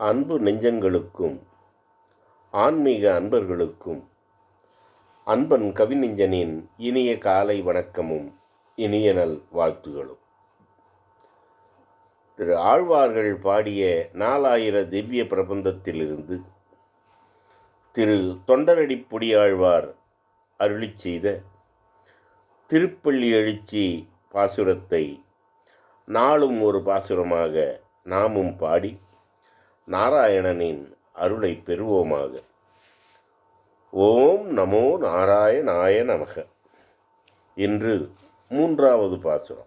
அன்பு நெஞ்சங்களுக்கும் ஆன்மீக அன்பர்களுக்கும் அன்பன் கவிநெஞ்சனின் இனிய காலை வணக்கமும் இனிய நல் வாழ்த்துகளும். திரு ஆழ்வார்கள் பாடிய நாலாயிர திவ்ய பிரபந்தத்திலிருந்து திரு தொண்டரடி பொடியாழ்வார் அருளிச் செய்த திருப்பள்ளி எழுச்சி பாசுரத்தை நாளும் ஒரு பாசுரமாக நாமும் பாடி நாராயணனின் அருளை பெறுவோமாக. ஓம் நமோ நாராயணாய நமக. இன்று மூன்றாவது பாசுரம்.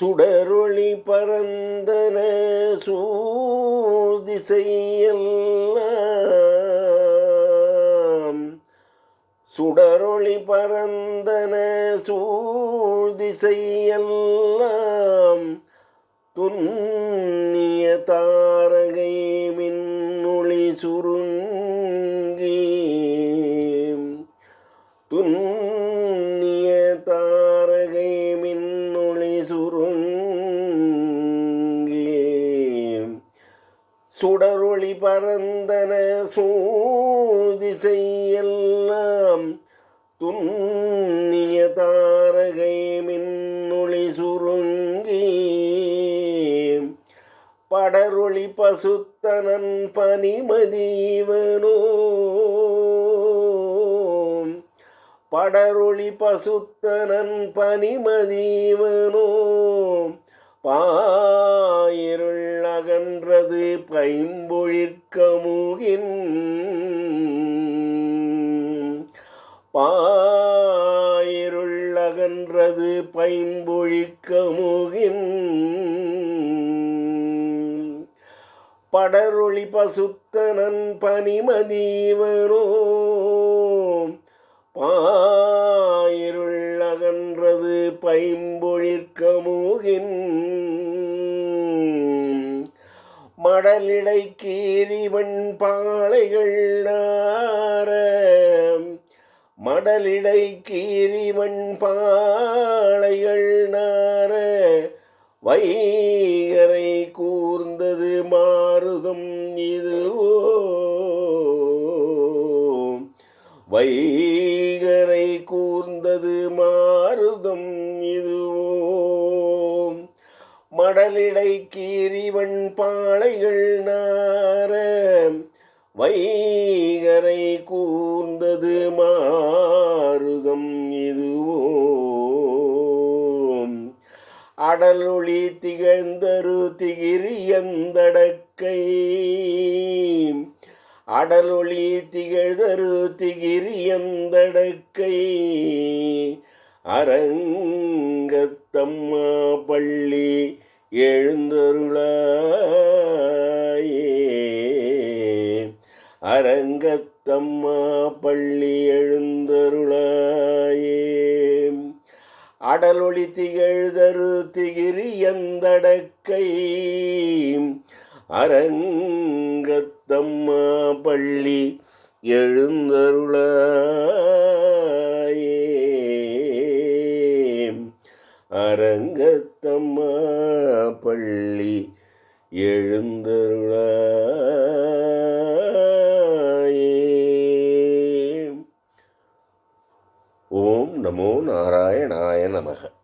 சுடரொளி பரந்தன சூதிசையெல்லாம் சுடரொளி பரந்தன சூழ்திசையெல்லாம் துன்னிய தாரகை மின்னொளி சுருங்கி துன் சுடரொளி பரந்தன சூதிசையெல்லாம் துன்னிய தாரகை மின்னொளி சுருங்கி. படரொளி பசுத்தனன் பனிமதீவனோ படரொளி பசுத்தனன் பனிமதீவனோ பாயிருள் அகன்றது பைம்பொழிற்கமுகின். பாயிருள் அகன்றது பைம்பொழிக்கமுகின் படரொளி பசுத்தனன் பனிமதீவனோ. பாயிருள் அகன்றது பைம் பாடலிடை கீரிவன் பாளைகள் நார மடலிடை கீரிவன் பாளைகள் நார வைகரை கூர்ந்தது மாறுதம் இதுவோ. வைகரை கூர்ந்தது மாறுதம் இதுவோ. மடலிடை கீரிவன் பாளைகள் நார வைகரை கூர்ந்தது மாருதம் இதுவோ அடலொளி திகழ்ந்தரு திகிரியந்தடக்கை அடலொளி திகழ்தரு திகிரியந்தடக்கை அரங்கத்தம்மா பள்ளி எழுந்தருளாயே. அரங்கத்தம்மா பள்ளி எழுந்தருளாயே. அடலொளி திகழ்தரு திகிரி எந்தடக்கை. அரங்கத்தம்மா பள்ளி எழுந்தருளாயே அரங்கத்தம்மா பள்ளி எழுந்தருளாயே. ஓம் நமோ நாராயணாய நமக.